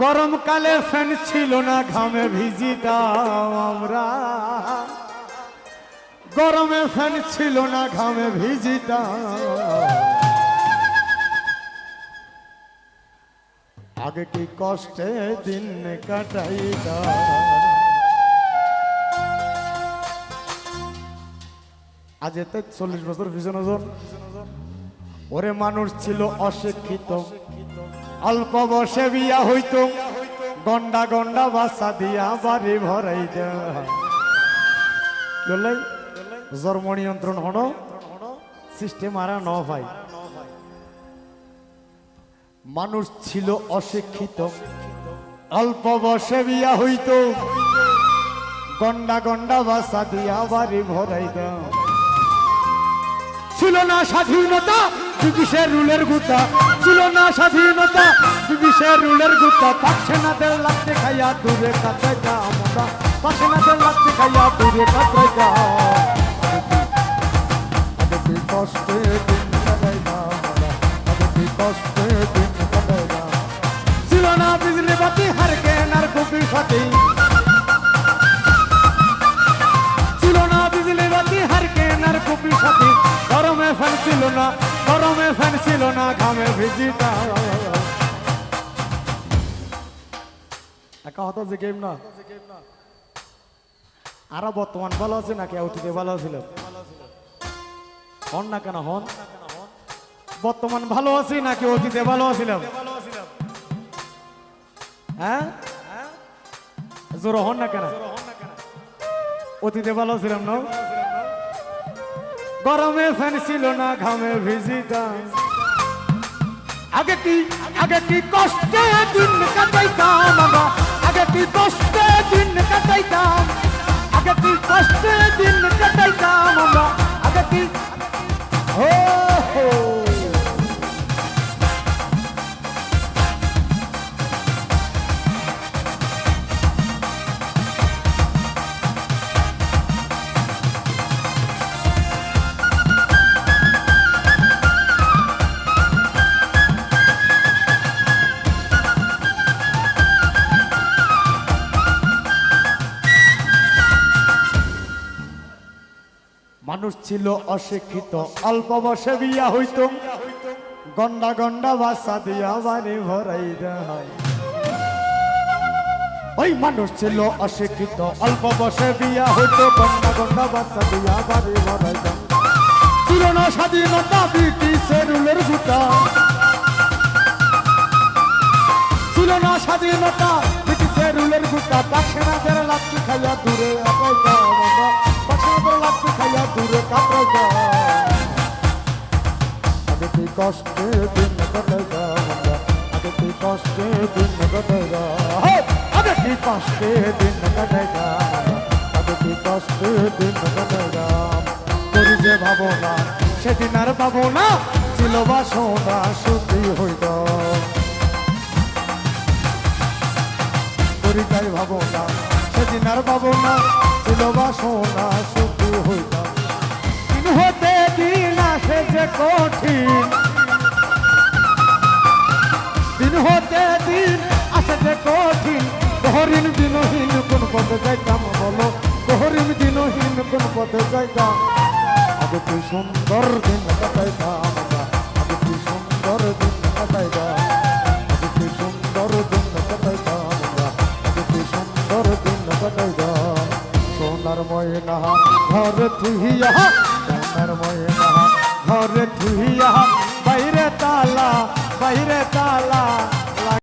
গরমকালে ফ্যান ছিল না, ঘামে ভিজিতাম আমরা। গরমে ফ্যান ছিল না, ঘামে ভিজিতাম। আগে কি কষ্টে দিন কাটাইতাম? আজ এতে চল্লিশ বছর পিছনে ওরে মানুষ ছিল অশিক্ষিত। অল্প বসে বিয়া হইতো। গন্ডা গন্ডা বাসা দিয়া বাড়ি ভরাই দেয় জন্ম নিয়ন্ত্রণ হনো সিস্টেম আরা ন ভাই। মানুষ ছিল অশিক্ষিত। অল্প বসে বিয়া হইতো। গন্ডা গন্ডা বাসা দিয়া বাড়ি ভরাই দেয় ছিল না স্বাধীনতা, ব্রিটিশের রুলের গুতা। ছিল না স্বাধীনতা, ব্রিটিশের রুলের গুতা। পাকছে না দেড় লাগতে খাইয়া দূরে কাছে যা আমরা পাকছে না দেড় লাগতে খাইয়া দূরে কাছে যা কষ্টে কষ্টে ছিল না, গরমে ফ্যান ছিল না, ঘামে ভিজিতা একা হতো যে গেম না? আর বর্তমান ভালো আছে নাকি? অতীতে ভালো ছিল? হন না কেন, হন? বর্তমান ভালো আছি নাকি অতীতে ভালো আছিলাম হ্যাঁ? জোর হন না কেন? অতীতে ভালো ছিলাম না? গরমে ফ্যান ছিল না ঘামে ভিজিতাম। আগে কি আগে কি কষ্টে দিন কাটাইতাম? মানুষ ছিল অশিক্ষিত, অল্প বসে বিয়া হইত। গন্ডা গন্ডা বাসা দিয়া বাড়ি ভরাই ওই মানুষ ছিল অশিক্ষিত, অল্প বসে বিয়া হইতো। গন্ডা গন্ডা বাসা দিয়া বাড়ি ভরাই দেয় স্বাধীনতা ব্রিটিশের রুলের গুটা। ছিল স্বাধীনতা ব্রিটিশের রুলের গুটা। পাখেনাদের লাত্তি খাইয়া দূরে আগাই দূরে যাও আগে তুই কষ্টে দিন যাও আমরা আগে তুই কষ্টে দিন কাটাই যাও হে! আগে তুই কষ্টে দিন আমরা আগে তুই কষ্টে দিন করি যে ভাবো না সেদিন আর পাবো না ছিল বাসনা সুখী হইত তাই ভাবো না সেদিন আর পাবো না ছিল কঠিন। দিন হতে দিন আসে যে কঠিন। দহরিন দিনহীন কোন পথে যাইতাম বলো। দহরিন দিনহীন কোন পথে যাইতাম। আগে তুই সুন্দর দিন কাটাইতাম আগে তুই সুন্দর দিন কাটাইতাম। আগে তুই সুন্দর দিন কাটাইতাম আগে তুই সুন্দর দিন কাটাইতাম। সোনার ময়না, ঘরে তুহিয়া সোনার ময়না। ঘরে তুহিয়া বাইরে তালা বাইরে তালা।